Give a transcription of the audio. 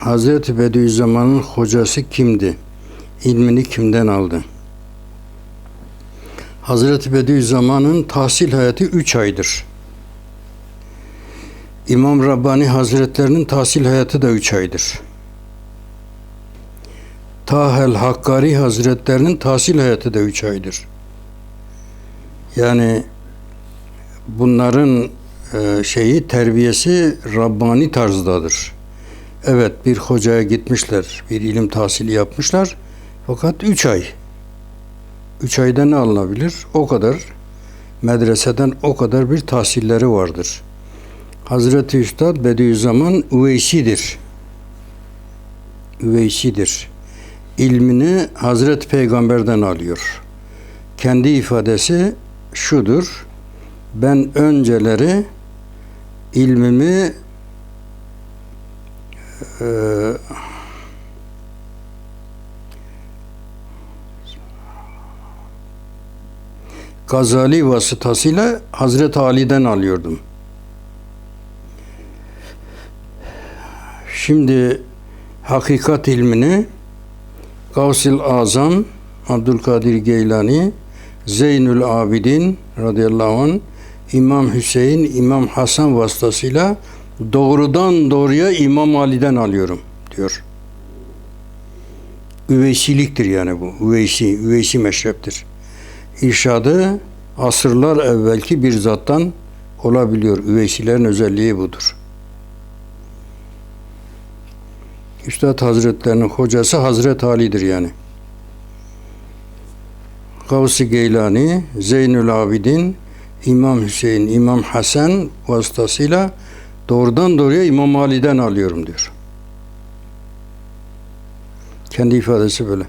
Hazreti Bediüzzaman'ın hocası kimdi? İlmini kimden aldı? Hazreti Bediüzzaman'ın tahsil hayatı 3 aydır. İmam Rabbani Hazretlerinin tahsil hayatı da 3 aydır. Tahel Hakkari Hazretlerinin tahsil hayatı da 3 aydır. Yani bunların e, şeyi terbiyesi Rabbani tarzdadır. Evet bir hocaya gitmişler, bir ilim tahsili yapmışlar. Fakat üç ay. Üç ayda ne alınabilir? O kadar medreseden o kadar bir tahsilleri vardır. Hazreti Üstad Bediüzzaman Üveysi'dir. Üveysi'dir. İlmini Hazreti Peygamber'den alıyor. Kendi ifadesi şudur. Ben önceleri ilmimi e, Gazali vasıtasıyla Hazreti Ali'den alıyordum. Şimdi hakikat ilmini Gavsil Azam, Abdülkadir Geylani, Zeynül Abidin radıyallahu anh, İmam Hüseyin, İmam Hasan vasıtasıyla doğrudan doğruya İmam Ali'den alıyorum diyor. Üveysiliktir yani bu. Üveysi, üveysi meşreptir. İrşadı asırlar evvelki bir zattan olabiliyor. Üveysilerin özelliği budur. Üstad Hazretlerinin hocası Hazret Ali'dir yani. Gavs-ı Geylani, Zeynül Abidin, İmam Hüseyin, İmam Hasan vasıtasıyla doğrudan doğruya İmam Ali'den alıyorum diyor. Kendi ifadesi böyle.